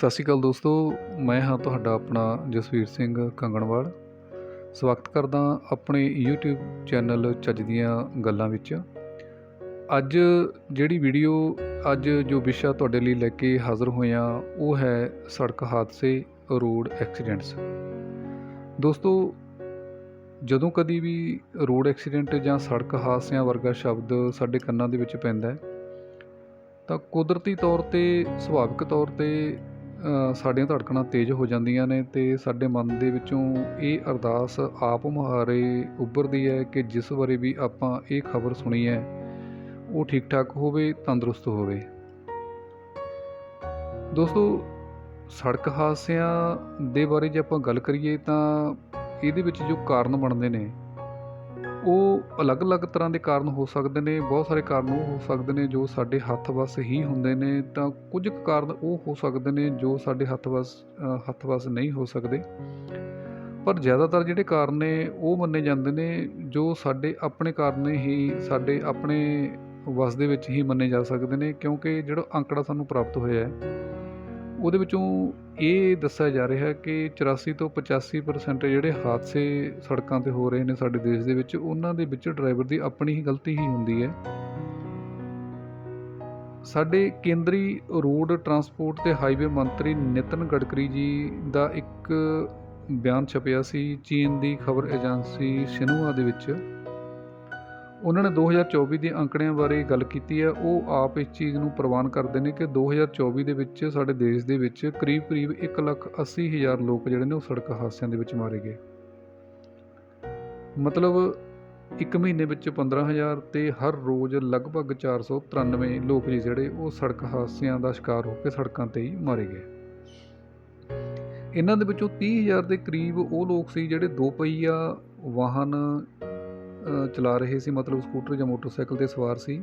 ਸਤਿ ਸ਼੍ਰੀ ਅਕਾਲ ਦੋਸਤੋ, ਮੈਂ ਹਾਂ ਤੁਹਾਡਾ ਆਪਣਾ ਜਸਵੀਰ ਸਿੰਘ ਕੰਗਣਵਾਲ। ਸਵਾਗਤ ਕਰਦਾ ਆਪਣੇ YouTube ਚੈਨਲ ਚੱਜ ਦੀਆਂ ਗੱਲਾਂ ਵਿੱਚ। ਅੱਜ ਜਿਹੜੀ ਵੀਡੀਓ, ਅੱਜ ਜੋ ਵਿਸ਼ਾ ਤੁਹਾਡੇ ਲਈ ਲੈ ਕੇ ਹਾਜ਼ਰ ਹੋਇਆ, ਉਹ ਹੈ ਸੜਕ ਹਾਦਸੇ, ਰੋਡ ਐਕਸੀਡੈਂਟਸ। ਦੋਸਤੋ, ਜਦੋਂ ਕਦੀ ਵੀ ਰੋਡ ਐਕਸੀਡੈਂਟ ਜਾਂ ਸੜਕ ਹਾਦਸਿਆਂ ਵਰਗਾ ਸ਼ਬਦ ਸਾਡੇ ਕੰਨਾਂ ਦੇ ਵਿੱਚ ਪੈਂਦਾ ਹੈ, ਤਾਂ ਕੁਦਰਤੀ ਤੌਰ ਤੇ, ਸੁਭਾਵਿਕ ਤੌਰ ਤੇ ਸਾਡੀਆਂ ਧੜਕਣਾਂ ਤੇਜ਼ ਹੋ ਜਾਂਦੀਆਂ ਨੇ ਅਤੇ ਸਾਡੇ ਮਨ ਦੇ ਵਿੱਚੋਂ ਇਹ ਅਰਦਾਸ ਆਪ ਮੁਹਾਰੇ ਉੱਭਰਦੀ ਹੈ ਕਿ ਜਿਸ ਬਾਰੇ ਵੀ ਆਪਾਂ ਇਹ ਖਬਰ ਸੁਣੀ ਹੈ, ਉਹ ਠੀਕ ਠਾਕ ਹੋਵੇ, ਤੰਦਰੁਸਤ ਹੋਵੇ। ਦੋਸਤੋ, ਸੜਕ ਹਾਦਸਿਆਂ ਦੇ ਬਾਰੇ ਜੇ ਆਪਾਂ ਗੱਲ ਕਰੀਏ ਤਾਂ ਇਹਦੇ ਵਿੱਚ ਜੋ ਕਾਰਨ ਬਣਦੇ ਨੇ ਉਹ ਅਲੱਗ-ਅਲੱਗ ਤਰ੍ਹਾਂ ਦੇ ਕਾਰਨ ਹੋ ਸਕਦੇ ਨੇ, ਬਹੁਤ ਸਾਰੇ ਕਾਰਨ ਉਹ ਹੋ ਸਕਦੇ ਨੇ ਜੋ ਸਾਡੇ ਹੱਥ ਵੱਸ ਹੀ ਹੁੰਦੇ ਨੇ, ਤਾਂ ਕੁਝ ਕੁ ਕਾਰਨ ਉਹ ਹੋ ਸਕਦੇ ਨੇ ਜੋ ਸਾਡੇ ਹੱਥ ਵੱਸ ਹੱਥ ਵੱਸ ਨਹੀਂ ਹੋ ਸਕਦੇ। ਪਰ ਜ਼ਿਆਦਾਤਰ ਜਿਹੜੇ ਕਾਰਨ ਨੇ ਉਹ ਮੰਨੇ ਜਾਂਦੇ ਨੇ ਜੋ ਸਾਡੇ ਆਪਣੇ ਕਾਰਨ ਹੀ, ਸਾਡੇ ਆਪਣੇ ਵੱਸ ਦੇ ਵਿੱਚ ਹੀ ਮੰਨੇ ਜਾ ਸਕਦੇ ਨੇ ਕਿਉਂਕਿ ਜਿਹੜਾ ਅੰਕੜਾ ਸਾਨੂੰ ਪ੍ਰਾਪਤ ਹੋਇਆ ਹੈ ਉਹਦੇ ਵਿੱਚੋਂ ਇਹ ਦੱਸਿਆ ਜਾ ਰਿਹਾ ਕਿ 84 ਤੋਂ 85% ਜਿਹੜੇ ਹਾਦਸੇ ਸੜਕਾਂ ਤੇ ਹੋ ਰਹੇ ਨੇ ਸਾਡੇ ਦੇਸ਼ ਦੇ ਵਿੱਚ, ਉਹਨਾਂ ਦੇ ਵਿੱਚ ਡਰਾਈਵਰ ਦੀ ਆਪਣੀ ਹੀ ਗਲਤੀ ਹੀ ਹੁੰਦੀ ਹੈ। ਸਾਡੇ ਕੇਂਦਰੀ ਰੋਡ ਟਰਾਂਸਪੋਰਟ ਤੇ ਹਾਈਵੇ ਮੰਤਰੀ ਨਿਤਨ ਗਡਕਰੀ ਜੀ ਦਾ ਇੱਕ ਬਿਆਨ ਛਪਿਆ ਸੀ ਚੀਨ ਦੀ ਖਬਰ ਏਜੰਸੀ ਸ਼ਿਨੂਆ ਦੇ ਵਿੱਚ। ਉਹਨਾਂ ਨੇ 2024 ਦੇ ਅੰਕੜਿਆਂ ਬਾਰੇ ਗੱਲ ਕੀਤੀ ਹੈ। ਉਹ ਆਪ ਇਸ ਚੀਜ਼ ਨੂੰ ਪ੍ਰਵਾਨ ਕਰਦੇ ਨੇ ਕਿ 2024 ਦੇ ਵਿੱਚ ਸਾਡੇ ਦੇਸ਼ ਦੇ ਵਿੱਚ ਕਰੀਬ-ਕਰੀਬ 1,80,000 ਲੋਕ ਜਿਹੜੇ ਨੇ ਉਹ ਸੜਕ ਹਾਦਸਿਆਂ ਦੇ ਵਿੱਚ ਮਾਰੇ ਗਏ। ਮਤਲਬ ਇੱਕ ਮਹੀਨੇ ਵਿੱਚ 15000 ਤੇ ਹਰ ਰੋਜ਼ ਲਗਭਗ 493 ਲੋਕ ਜੀ ਜਿਹੜੇ ਉਹ ਸੜਕ ਹਾਦਸਿਆਂ ਦਾ ਸ਼ਿਕਾਰ ਹੋ ਕੇ ਸੜਕਾਂ ਤੇ ਹੀ ਮਾਰੇ ਗਏ। ਇਹਨਾਂ ਦੇ ਵਿੱਚੋਂ 30000 ਦੇ ਕਰੀਬ ਉਹ ਲੋਕ ਸੀ ਜਿਹੜੇ ਦੋ ਪਹੀਆ ਵਾਹਨ ਚਲਾ ਰਹੇ ਸੀ, ਮਤਲਬ ਸਕੂਟਰ ਜਾਂ ਮੋਟਰਸਾਈਕਲ ਤੇ ਸਵਾਰ ਸੀ।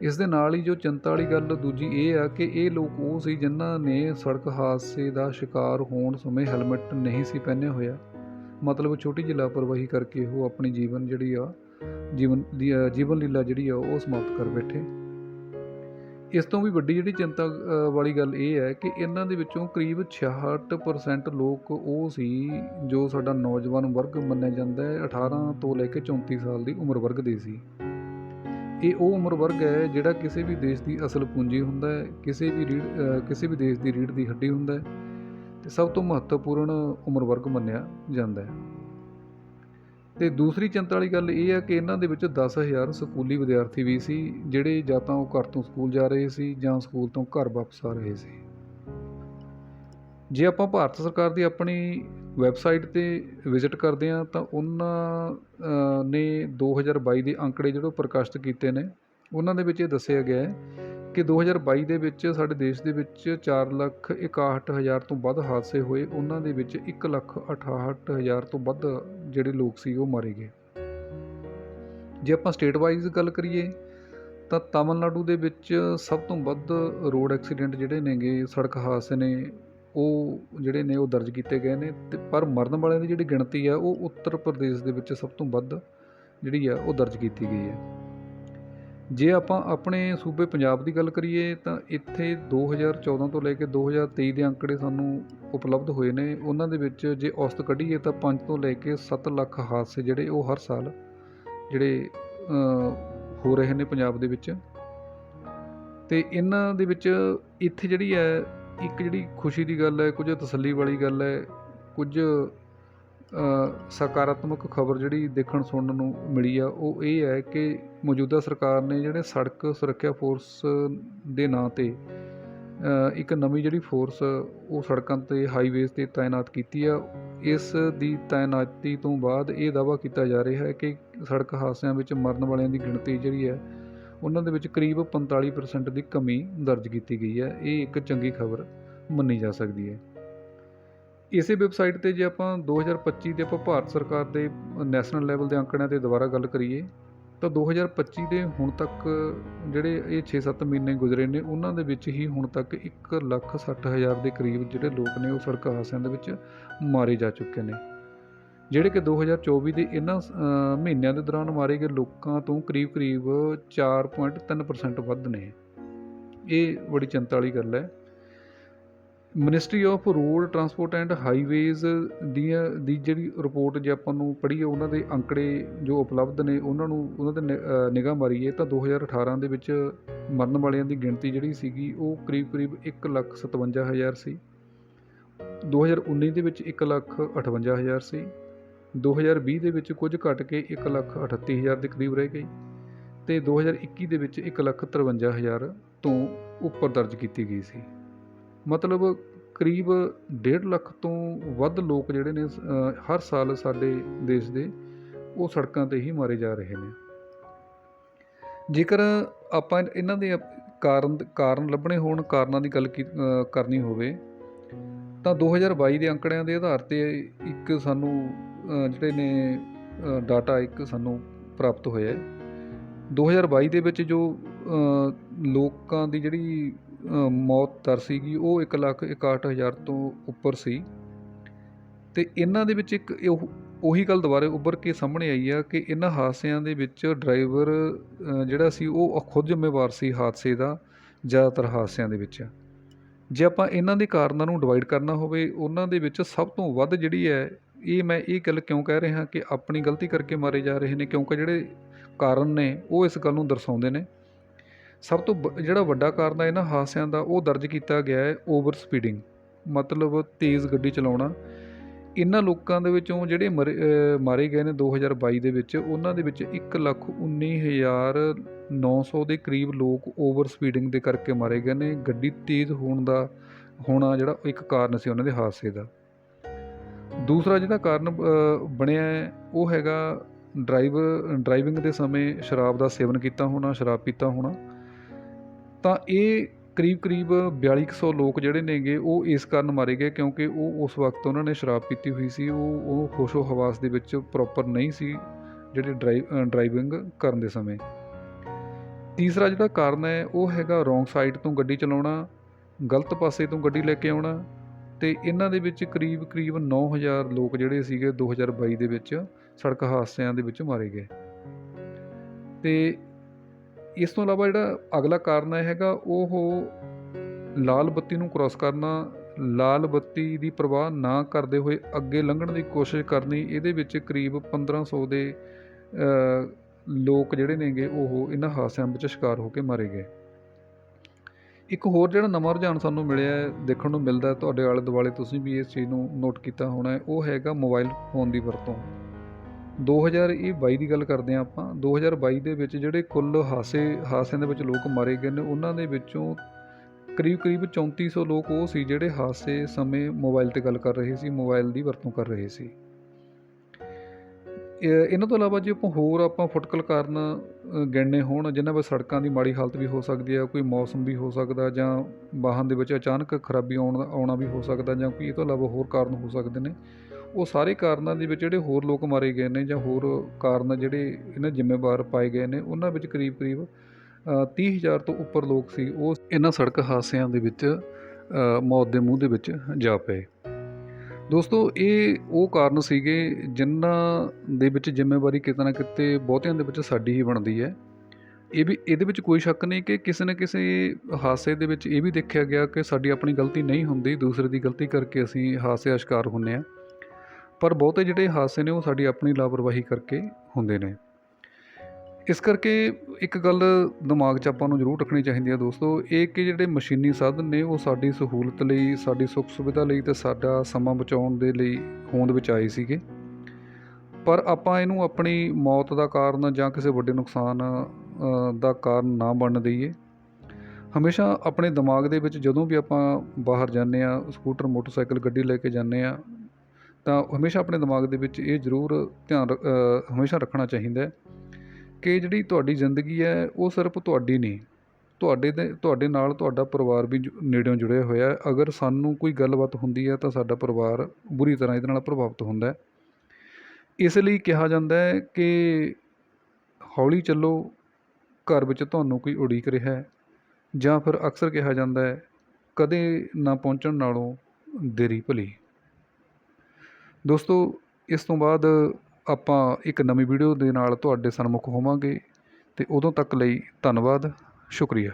ਇਸ ਦੇ ਨਾਲ ਹੀ ਜੋ ਚਿੰਤਾ ਵਾਲੀ ਗੱਲ ਦੂਜੀ ਇਹ ਆ ਕਿ ਇਹ ਲੋਕ ਉਹ ਸੀ ਜਿਨ੍ਹਾਂ ਨੇ ਸੜਕ ਹਾਦਸੇ ਦਾ ਸ਼ਿਕਾਰ ਹੋਣ ਸਮੇਂ ਹੈਲਮਟ ਨਹੀਂ ਸੀ ਪਹਿਨਿਆ ਹੋਇਆ। ਮਤਲਬ ਛੋਟੀ ਜਿਹੀ ਲਾਪਰਵਾਹੀ ਕਰਕੇ ਉਹ ਆਪਣੀ ਜੀਵਨ ਜਿਹੜੀ ਆ, ਜੀਵਨ ਦੀ ਜੀਵਨ ਲੀਲਾ ਜਿਹੜੀ ਆ, ਉਹ ਸਮਾਪਤ ਕਰ ਬੈਠੇ। ਇਸ ਤੋਂ ਵੀ ਵੱਡੀ ਜਿਹੜੀ ਚਿੰਤਾ ਵਾਲੀ ਗੱਲ ਇਹ ਹੈ ਕਿ ਇਹਨਾਂ ਦੇ ਵਿੱਚੋਂ ਕਰੀਬ 66% ਲੋਕ ਉਹ ਸੀ ਜੋ ਸਾਡਾ ਨੌਜਵਾਨ ਵਰਗ ਮੰਨਿਆ ਜਾਂਦਾ ਹੈ 18 ਤੋਂ ਲੈ ਕੇ 34 ਸਾਲ ਦੀ ਉਮਰ ਵਰਗ ਦੇ ਸੀ। ਇਹ ਉਹ ਉਮਰ ਵਰਗ ਹੈ ਜਿਹੜਾ ਕਿਸੇ ਵੀ ਦੇਸ਼ ਦੀ ਅਸਲ ਪੂੰਜੀ ਹੁੰਦਾ ਹੈ, ਕਿਸੇ ਵੀ ਰੀੜ ਕਿਸੇ ਵੀ ਦੇਸ਼ ਦੀ ਰੀੜ ਦੀ ਹੱਡੀ ਹੁੰਦਾ ਹੈ ਤੇ ਸਭ ਤੋਂ ਮਹੱਤਵਪੂਰਨ ਉਮਰ ਵਰਗ ਮੰਨਿਆ ਜਾਂਦਾ ਹੈ। ਤੇ ਦੂਸਰੀ ਚਿੰਤਾ ਵਾਲੀ ਗੱਲ ਇਹ ਹੈ ਕਿ ਇਹਨਾਂ ਦੇ ਵਿੱਚ 10000 ਸਕੂਲੀ ਵਿਦਿਆਰਥੀ ਵੀ ਸੀ ਜਿਹੜੇ ਜਾਂ ਤਾਂ ਉਹ ਘਰ ਤੋਂ ਸਕੂਲ ਜਾ ਰਹੇ ਸੀ ਜਾਂ ਸਕੂਲ ਤੋਂ ਘਰ ਵਾਪਸ ਆ ਰਹੇ ਸੀ। ਜੇ ਆਪਾਂ ਭਾਰਤ ਸਰਕਾਰ ਦੀ ਆਪਣੀ ਵੈਬਸਾਈਟ ਤੇ ਵਿਜ਼ਿਟ ਕਰਦੇ ਹਾਂ ਤਾਂ ਉਹਨਾਂ ਅ, ਨੇ 2022 ਦੇ ਅੰਕੜੇ ਜਿਹੜੇ ਪ੍ਰਕਾਸ਼ਿਤ ਕੀਤੇ ਨੇ ਉਹਨਾਂ ਦੇ ਵਿੱਚ ਇਹ ਦੱਸਿਆ ਗਿਆ ਹੈ ਕਿ 2022 ਦੇ ਵਿੱਚ ਸਾਡੇ ਦੇਸ਼ ਦੇ ਵਿੱਚ 4 ਲੱਖ 61 ਹਜ਼ਾਰ ਤੋਂ ਵੱਧ ਹਾਦਸੇ ਹੋਏ, ਉਹਨਾਂ ਦੇ ਵਿੱਚ 1 ਲੱਖ 68 ਹਜ਼ਾਰ ਤੋਂ ਵੱਧ ਜਿਹੜੇ ਲੋਕ ਸੀ ਉਹ ਮਾਰੇ ਗਏ। ਜੇ ਆਪਾਂ ਸਟੇਟ ਵਾਈਜ਼ ਗੱਲ ਕਰੀਏ, ਤਾਂ ਤਾਮਿਲਨਾਡੂ ਦੇ ਵਿੱਚ ਸਭ ਤੋਂ ਵੱਧ ਰੋਡ ਐਕਸੀਡੈਂਟ ਜਿਹੜੇ ਨੇਗੇ, ਸੜਕ ਹਾਦਸੇ ਨੇ, ਉਹ ਜਿਹੜੇ ਨੇ ਉਹ ਦਰਜ ਕੀਤੇ ਗਏ ਨੇ ਤੇ ਪਰ ਮਰਨ ਵਾਲਿਆਂ ਦੀ ਜਿਹੜੀ ਗਿਣਤੀ ਆ, ਉਹ ਉੱਤਰ ਪ੍ਰਦੇਸ਼ ਦੇ ਵਿੱਚ ਸਭ ਤੋਂ ਵੱਧ ਜਿਹੜੀ ਆ, ਉਹ ਦਰਜ ਕੀਤੀ ਗਈ ਹੈ। ਜੇ ਆਪਾਂ ਆਪਣੇ ਸੂਬੇ ਪੰਜਾਬ ਦੀ ਗੱਲ ਕਰੀਏ, ਤਾਂ ਇੱਥੇ 2014 ਤੋਂ ਲੈ ਕੇ 2023 ਦੇ ਅੰਕੜੇ ਸਾਨੂੰ ਉਪਲਬਧ ਹੋਏ ਨੇ। ਉਹਨਾਂ ਦੇ ਵਿੱਚ ਜੇ ਔਸਤ ਕੱਢੀਏ, ਤਾਂ 5 ਤੋਂ ਲੈ ਕੇ 7 ਲੱਖ ਹਾਦਸੇ ਜਿਹੜੇ ਉਹ ਹਰ ਸਾਲ ਜਿਹੜੇ ਹੋ ਰਹੇ ਨੇ ਪੰਜਾਬ ਦੇ ਵਿੱਚ। ਤੇ ਇਹਨਾਂ ਦੇ ਵਿੱਚ ਇੱਥੇ ਜਿਹੜੀ ਹੈ, ਇੱਕ ਜਿਹੜੀ ਖੁਸ਼ੀ ਦੀ ਗੱਲ ਹੈ, ਕੁਝ ਤਸੱਲੀ ਵਾਲੀ ਗੱਲ ਹੈ, ਕੁਝ ਸਕਾਰਾਤਮਕ ਖਬਰ ਜਿਹੜੀ ਦੇਖਣ ਸੁਣਨ ਨੂੰ ਮਿਲੀ ਆ, ਉਹ ਇਹ ਹੈ ਕਿ ਮੌਜੂਦਾ ਸਰਕਾਰ ਨੇ ਜਿਹੜੇ ਸੜਕ ਸੁਰੱਖਿਆ ਫੋਰਸ ਦੇ ਨਾਂ ਤੇ ਇੱਕ ਨਵੀਂ ਜਿਹੜੀ ਫੋਰਸ ਉਹ ਸੜਕਾਂ ਤੇ, ਹਾਈਵੇਜ਼ ਤੇ ਤਾਇਨਾਤ ਕੀਤੀ ਆ। ਇਸ ਦੀ ਤਾਇਨਾਤੀ ਤੋਂ ਬਾਅਦ ਇਹ ਦਾਅਵਾ ਕੀਤਾ ਜਾ ਰਿਹਾ ਹੈ ਕਿ ਸੜਕ ਹਾਦਸਿਆਂ ਵਿੱਚ ਮਰਨ ਵਾਲਿਆਂ ਦੀ ਗਿਣਤੀ ਜਿਹੜੀ ਹੈ, ਉਹਨਾਂ ਦੇ ਵਿੱਚ ਕਰੀਬ 45% ਦੀ ਕਮੀ ਦਰਜ ਕੀਤੀ ਗਈ ਹੈ। ਇਹ ਇੱਕ ਚੰਗੀ ਖਬਰ ਮੰਨੀ ਜਾ ਸਕਦੀ ਹੈ। ਇਸੇ ਵੈਬਸਾਈਟ ਤੇ ਜੇ ਆਪਾਂ 2025 ਦੇ ਆਪਾਂ ਭਾਰਤ ਸਰਕਾਰ ਦੇ ਨੈਸ਼ਨਲ ਲੈਵਲ ਦੇ ਅੰਕੜਿਆਂ ਤੇ ਦੁਬਾਰਾ ਗੱਲ ਕਰੀਏ ਤਾਂ 2025 ਦੇ ਹੁਣ ਤੱਕ ਜਿਹੜੇ ਇਹ 6-7 ਮਹੀਨੇ ਗੁਜ਼ਰੇ ਨੇ ਉਹਨਾਂ ਦੇ ਵਿੱਚ ਹੀ ਹੁਣ ਤੱਕ 1,60,000 ਦੇ ਕਰੀਬ ਜਿਹੜੇ ਲੋਕ ਨੇ ਉਹ ਸੜਕ ਹਾਦਸਿਆਂ ਦੇ ਵਿੱਚ ਮਾਰੇ ਜਾ ਚੁੱਕੇ ਨੇ। ਜਿਹੜੇ ਕਿ 2024 ਦੇ ਇਹਨਾਂ ਮਹੀਨਿਆਂ ਦੇ ਦੌਰਾਨ ਮਾਰੇ ਗਏ ਲੋਕਾਂ ਤੋਂ ਕਰੀਬ-ਕਰੀਬ 4.3% ਵੱਧ ਨੇ। ਇਹ ਬੜੀ ਚਿੰਤਾ ਵਾਲੀ ਗੱਲ ਹੈ। Ministry of road transport and highways ਦੀਆਂ ਦੀ ਜਿਹੜੀ ਰਿਪੋਰਟ ਜੇ ਆਪਾਂ ਨੂੰ ਪੜ੍ਹੀਏ ਉਹਨਾਂ ਦੇ ਅੰਕੜੇ ਜੋ ਉਪਲਬਧ ਨੇ ਉਹਨਾਂ ਨੂੰ ਉਹਨਾਂ ਦੇ ਨਿ- ਨਿਗਾਹ ਮਾਰੀਏ ਤਾਂ 2018 ਦੇ ਵਿੱਚ ਮਰਨ ਵਾਲਿਆਂ ਦੀ ਗਿਣਤੀ ਜਿਹੜੀ ਸੀਗੀ ਉਹ ਕਰੀਬ ਕਰੀਬ 1,57,000 ਸੀ। 2019 ਦੇ ਵਿੱਚ 1,58,000 ਸੀ। 2020 ਦੇ ਵਿੱਚ ਕੁਝ ਘਟ ਕੇ 1,38,000 ਦੇ ਕਰੀਬ ਰਹਿ ਗਈ ਤੇ 2021 ਦੇ ਵਿੱਚ 1,53,000 ਤੋਂ ਉੱਪਰ ਦਰਜ ਕੀਤੀ ਗਈ ਸੀ। ਮਤਲਬ ਕਰੀਬ 1.5 ਲੱਖ ਤੋਂ ਵੱਧ ਲੋਕ ਜਿਹੜੇ ਨੇ ਹਰ ਸਾਲ ਸਾਡੇ ਦੇਸ਼ ਦੇ ਉਹ ਸੜਕਾਂ ਤੇ ਹੀ ਮਾਰੇ ਜਾ ਰਹੇ ਨੇ। ਜੇਕਰ ਆਪਾਂ ਇਹਨਾਂ ਦੇ ਕਾਰਨ ਕਾਰਨ ਲੱਭਣੇ ਹੋਣ, ਕਾਰਨਾਂ ਦੀ ਗੱਲ ਕੀ- ਕਰਨੀ ਹੋਵੇ, ਤਾਂ 2022 ਦੇ ਅੰਕੜਿਆਂ ਦੇ ਆਧਾਰ ਤੇ ਇੱਕ ਸਾਨੂੰ ਜਿਹੜੇ ਨੇ ਡਾਟਾ ਇੱਕ ਸਾਨੂੰ ਪ੍ਰਾਪਤ ਹੋਇਆ ਹੈ। 2022 ਦੇ ਵਿੱਚ ਜੋ ਲੋਕਾਂ ਦੀ ਜਿਹੜੀ ਮੌਤ ਦਰ ਸੀਗੀ ਉਹ 1,61,000 ਤੋਂ ਉੱਪਰ ਸੀ। ਤੇ ਇਹਨਾਂ ਦੇ ਵਿੱਚ ਇੱਕ ਉਹ- ਉਹੀ ਗੱਲ ਦੁਬਾਰੇ ਉੱਭਰ ਕੇ ਸਾਹਮਣੇ ਆਈ ਆ ਕਿ ਇਹਨਾਂ ਹਾਦਸਿਆਂ ਦੇ ਵਿੱਚ ਡਰਾਈਵਰ ਜਿਹੜਾ ਸੀ ਉਹ ਖੁਦ ਜ਼ਿੰਮੇਵਾਰ ਸੀ ਹਾਦਸੇ ਦਾ ਜ਼ਿਆਦਾਤਰ ਹਾਦਸਿਆਂ ਦੇ ਵਿੱਚ। ਜੇ ਆਪਾਂ ਇਹਨਾਂ ਦੇ ਕਾਰਨਾਂ ਨੂੰ ਡਿਵਾਈਡ ਕਰਨਾ ਹੋਵੇ ਉਹਨਾਂ ਦੇ ਵਿੱਚ ਸਭ ਤੋਂ ਵੱਧ ਜਿਹੜੀ ਹੈ ਇਹ ਮੈਂ ਇਹ ਗੱਲ ਕਿਉਂ ਕਹਿ ਰਿਹਾ ਕਿ ਆਪਣੀ ਗਲਤੀ ਕਰਕੇ ਮਾਰੇ ਜਾ ਰਹੇ ਨੇ ਕਿਉਂਕਿ ਜਿਹੜੇ ਕਾਰਨ ਨੇ ਉਹ ਇਸ ਗੱਲ ਨੂੰ ਦਰਸਾਉਂਦੇ ਨੇ। ਸਭ ਤੋਂ ਬ- ਜਿਹੜਾ ਵੱਡਾ ਕਾਰਨ ਹੈ ਇਹਨਾਂ ਹਾਦਸਿਆਂ ਦਾ ਉਹ ਦਰਜ ਕੀਤਾ ਗਿਆ ਹੈ ਓਵਰ ਸਪੀਡਿੰਗ ਮਤਲਬ ਤੇਜ਼ ਗੱਡੀ ਚਲਾਉਣਾ। ਇਹਨਾਂ ਲੋਕਾਂ ਦੇ ਵਿੱਚੋਂ ਜਿਹੜੇ ਮਰੇ ਮਾਰੇ ਗਏ ਨੇ 2022 ਦੇ ਵਿੱਚ ਉਹਨਾਂ ਦੇ ਵਿੱਚ 1,19,900 ਦੇ ਕਰੀਬ ਲੋਕ ਓਵਰ ਸਪੀਡਿੰਗ ਦੇ ਕਰਕੇ ਮਾਰੇ ਗਏ ਨੇ। ਗੱਡੀ ਤੇਜ਼ ਹੋਣ ਦਾ ਹੋਣਾ ਜਿਹੜਾ ਇੱਕ ਕਾਰਨ ਸੀ ਉਹਨਾਂ ਦੇ ਹਾਦਸੇ ਦਾ। ਦੂਸਰਾ ਜਿਹੜਾ ਕਾਰਨ ਬਣਿਆ ਹੈ, ਉਹ ਹੈਗਾ ਡਰਾਈਵਰ ਡਰਾਈਵਿੰਗ ਦੇ ਸਮੇਂ ਸ਼ਰਾਬ ਦਾ ਸੇਵਨ ਕੀਤਾ ਹੋਣਾ ਸ਼ਰਾਬ ਪੀਤਾ ਹੋਣਾ। ਤਾਂ ਇਹ ਕਰੀਬ ਕਰੀਬ 4200 ਲੋਕ ਜਿਹੜੇ ਨੇਗੇ, ਉਹ ਇਸ ਕਾਰਨ ਮਾਰੇ ਗਏ ਕਿਉਂਕਿ ਉਹ ਉਸ ਵਕਤ ਉਹਨਾਂ ਨੇ ਸ਼ਰਾਬ ਪੀਤੀ ਹੋਈ ਸੀ, ਉਹ ਉਹ ਹੋਸ਼ੋ ਹਵਾਸ ਦੇ ਵਿੱਚ ਪ੍ਰੋਪਰ ਨਹੀਂ ਸੀ ਜਿਹੜੇ ਡਰਾਈਵ ਡਰਾਈਵਿੰਗ ਕਰਨ ਦੇ ਸਮੇਂ। ਤੀਸਰਾ ਜਿਹੜਾ ਕਾਰਨ ਹੈ, ਉਹ ਹੈਗਾ ਰੋਂਗ ਸਾਈਡ ਤੋਂ ਗੱਡੀ ਚਲਾਉਣਾ, ਗਲਤ ਪਾਸੇ ਤੋਂ ਗੱਡੀ ਲੈ ਕੇ ਆਉਣਾ ਤੇ ਇਹਨਾਂ ਦੇ ਵਿੱਚ ਕਰੀਬ ਕਰੀਬ 9000 ਲੋਕ ਜਿਹੜੇ ਸੀਗੇ 2022 ਦੇ ਵਿੱਚ ਸੜਕ ਹਾਦਸਿਆਂ ਦੇ ਵਿੱਚ ਮਾਰੇ ਗਏ। ਤੇ ਇਸ ਤੋਂ ਇਲਾਵਾ ਜਿਹੜਾ ਅਗਲਾ ਕਾਰਨ ਹੈਗਾ, ਉਹ ਲਾਲ ਬੱਤੀ ਨੂੰ ਕ੍ਰਾਸ ਕਰਨਾ, ਲਾਲ ਬੱਤੀ ਦੀ ਪਰਵਾਹ ਨਾ ਕਰਦੇ ਹੋਏ ਅੱਗੇ ਲੰਘਣ ਦੀ ਕੋਸ਼ਿਸ਼ ਕਰਨੀ, ਇਹਦੇ ਵਿੱਚ ਕਰੀਬ 1500 ਦੇ ਲੋਕ ਜਿਹੜੇ ਨੇਗੇ, ਉਹ ਇਹਨਾਂ ਹਾਦਸਿਆਂ ਵਿੱਚ ਸ਼ਿਕਾਰ ਹੋ ਕੇ ਮਾਰੇ ਗਏ। ਇੱਕ ਹੋਰ ਜਿਹੜਾ ਨਵਾਂ ਰੁਝਾਨ ਸਾਨੂੰ ਮਿਲਿਆ, ਦੇਖਣ ਨੂੰ ਮਿਲਦਾ, ਤੁਹਾਡੇ ਆਲੇ ਦੁਆਲੇ ਤੁਸੀਂ ਵੀ ਇਸ ਚੀਜ਼ ਨੂੰ ਨੋਟ ਕੀਤਾ ਹੋਣਾ ਉਹ ਹੈਗਾ ਮੋਬਾਈਲ ਫੋਨ ਦੀ ਵਰਤੋਂ। 2022 ਦੀ ਗੱਲ ਕਰਦੇ ਹਾਂ ਆਪਾਂ। 2022 ਦੇ ਵਿੱਚ ਜਿਹੜੇ ਕੁੱਲ ਹਾਸੇ ਹਾਸਿਆਂ ਦੇ ਵਿੱਚ ਲੋਕ ਮਾਰੇ ਗਏ ਨੇ ਉਹਨਾਂ ਦੇ ਵਿੱਚੋਂ ਕਰੀਬ ਕਰੀਬ 3400 ਲੋਕ ਉਹ ਸੀ ਜਿਹੜੇ ਹਾਸੇ ਸਮੇਂ ਮੋਬਾਈਲ ਤੇ ਗੱਲ ਕਰ ਰਹੇ ਸੀ ਮੋਬਾਈਲ ਦੀ ਵਰਤੋਂ ਕਰ ਰਹੇ ਸੀ। ਇਹਨਾਂ ਤੋਂ ਇਲਾਵਾ ਜੇ ਆਪਾਂ ਹੋਰ ਆਪਾਂ ਫੁਟਕਲ ਕਾਰਨ ਅ, ਗਿਣਨੇ ਹੋਣ ਜਿਨ੍ਹਾਂ ਵਿੱਚ ਸੜਕਾਂ ਦੀ ਮਾੜੀ ਹਾਲਤ ਵੀ ਹੋ ਸਕਦੀ ਹੈ ਕੋਈ ਮੌਸਮ ਵੀ ਹੋ ਸਕਦਾ ਜਾਂ ਵਾਹਨ ਦੇ ਵਿੱਚ ਅਚਾਨਕ ਖਰਾਬੀ ਆਉਣ ਦਾ- ਆਉਣਾ ਵੀ ਹੋ ਸਕਦਾ ਜਾਂ ਕੋਈ ਇਹ ਤੋਂ ਇਲਾਵਾ ਹੋਰ ਕਾਰਨ ਹੋ ਸਕਦੇ ਨੇ। ਉਹ ਸਾਰੇ ਕਾਰਨਾਂ ਦੇ ਵਿੱਚ ਜਿਹੜੇ ਹੋਰ ਲੋਕ ਮਾਰੇ ਗਏ ਨੇ ਜਾਂ ਹੋਰ ਕਾਰਨ ਜਿਹੜੇ ਇਹਨਾਂ ਜ਼ਿੰਮੇਵਾਰ ਪਾਏ ਗਏ ਨੇ ਉਹਨਾਂ ਵਿੱਚ ਕਰੀਬ ਕਰੀਬ ਅ, 30000 ਤੋਂ ਉੱਪਰ ਲੋਕ ਸੀ ਉਹ ਇਹਨਾਂ ਸੜਕ ਹਾਦਸਿਆਂ ਦੇ ਵਿੱਚ ਮੌਤ ਦੇ ਮੂੰਹ ਦੇ ਵਿੱਚ ਜਾ ਪਏ। ਦੋਸਤੋ ਇਹ ਉਹ ਕਾਰਨ ਸੀਗੇ ਜਿਨ੍ਹਾਂ ਦੇ ਵਿੱਚ ਜ਼ਿੰਮੇਵਾਰੀ ਕਿਤੇ ਨਾ ਕਿਤੇ ਬਹੁਤਿਆਂ ਦੇ ਵਿੱਚ ਸਾਡੀ ਹੀ ਬਣਦੀ ਹੈ। ਇਹ ਵੀ ਇਹਦੇ ਵਿੱਚ ਕੋਈ ਸ਼ੱਕ ਨਹੀਂ ਕਿ ਕਿਸੇ ਨਾ ਕਿਸੇ ਹਾਦਸੇ ਦੇ ਵਿੱਚ ਇਹ ਵੀ ਦੇਖਿਆ ਗਿਆ ਕਿ ਸਾਡੀ ਆਪਣੀ ਗਲਤੀ ਨਹੀਂ ਹੁੰਦੀ ਦੂਸਰੇ ਦੀ ਗਲਤੀ ਕਰਕੇ ਅਸੀਂ ਹਾਦਸੇ ਦਾ ਸ਼ਿਕਾਰ ਹੁੰਦੇ ਹਾਂ। ਪਰ ਬਹੁਤੇ ਜਿਹੜੇ ਹਾਦਸੇ ਨੇ ਉਹ ਸਾਡੀ ਆਪਣੀ ਲਾਪਰਵਾਹੀ ਕਰਕੇ ਹੁੰਦੇ ਨੇ। ਇਸ ਕਰਕੇ ਇੱਕ ਗੱਲ ਦਿਮਾਗ 'ਚ ਆਪਾਂ ਨੂੰ ਜ਼ਰੂਰ ਰੱਖਣੀ ਚਾਹੀਦੀ ਹੈ ਦੋਸਤੋ, ਇਹ ਕਿ ਜਿਹੜੇ ਮਸ਼ੀਨੀ ਸਾਧਨ ਨੇ ਉਹ ਸਾਡੀ ਸਹੂਲਤ ਲਈ, ਸਾਡੀ ਸੁੱਖ ਸੁਵਿਧਾ ਲਈ ਤੇ ਸਾਡਾ ਸਮਾਂ ਬਚਾਉਣ ਦੇ ਲਈ ਹੋਂਦ ਵਿੱਚ ਆਏ ਸੀਗੇ। ਪਰ ਆਪਾਂ ਇਹਨੂੰ ਆਪਣੀ ਮੌਤ ਦਾ ਕਾਰਨ ਜਾਂ ਕਿਸੇ ਵੱਡੇ ਨੁਕਸਾਨ ਦਾ ਕਾਰਨ ਨਾ ਬਣਨ ਦਈਏ। ਹਮੇਸ਼ਾ ਆਪਣੇ ਦਿਮਾਗ ਦੇ ਵਿੱਚ ਜਦੋਂ ਵੀ ਆਪਾਂ ਬਾਹਰ ਜਾਂਦੇ ਆ ਸਕੂਟਰ, ਮੋਟਰਸਾਈਕਲ, ਗੱਡੀ ਲੈ ਕੇ ਜਾਂਦੇ ਆ ਤਾਂ ਹਮੇਸ਼ਾ ਆਪਣੇ ਦਿਮਾਗ ਦੇ ਵਿੱਚ ਇਹ ਜ਼ਰੂਰ ਧਿਆਨ ਰ- ਹਮੇਸ਼ਾ ਰੱਖਣਾ ਚਾਹੀਦਾ ਹੈ ਕਿ ਜਿਹੜੀ ਤੁਹਾਡੀ ਜ਼ਿੰਦਗੀ ਹੈ, ਉਹ ਸਿਰਫ ਤੁਹਾਡੀ ਨਹੀਂ, ਤੁਹਾਡੇ ਦੇ ਤੁਹਾਡੇ ਨਾਲ ਤੁਹਾਡਾ ਪਰਿਵਾਰ ਵੀ ਜੁ- ਨੇੜਿਓਂ ਜੁੜਿਆ ਹੋਇਆ ਹੈ। ਅਗਰ ਸਾਨੂੰ ਕੋਈ ਗੱਲਬਾਤ ਹੁੰਦੀ ਹੈ, ਤਾਂ ਸਾਡਾ ਪਰਿਵਾਰ ਬੁਰੀ ਤਰ੍ਹਾਂ ਇਹਦੇ ਨਾਲ ਪ੍ਰਭਾਵਿਤ ਹੁੰਦਾ ਹੈ। ਇਸ ਲਈ ਕਿਹਾ ਜਾਂਦਾ ਹੈ ਕਿ ਹੌਲੀ ਚੱਲੋ, ਘਰ ਵਿੱਚ ਤੁਹਾਨੂੰ ਕੋਈ ਉਡੀਕ ਰਿਹਾ ਹੈ ਜਾਂ ਫਿਰ ਅਕਸਰ ਕਿਹਾ ਜਾਂਦਾ ਹੈ, ਕਦੇ ਨਾ ਪਹੁੰਚਣ ਨਾਲੋਂ ਦੇਰੀ ਭਲੀ। ਦੋਸਤੋ, ਇਸ ਤੋਂ ਬਾਅਦ ਆਪਾਂ ਇੱਕ ਨਵੀਂ ਵੀਡੀਓ ਦੇ ਨਾਲ ਤੁਹਾਡੇ ਸਨਮੁਖ ਹੋਵਾਂਗੇ। ਅਤੇ ਉਦੋਂ ਤੱਕ ਲਈ ਧੰਨਵਾਦ, ਸ਼ੁਕਰੀਆ।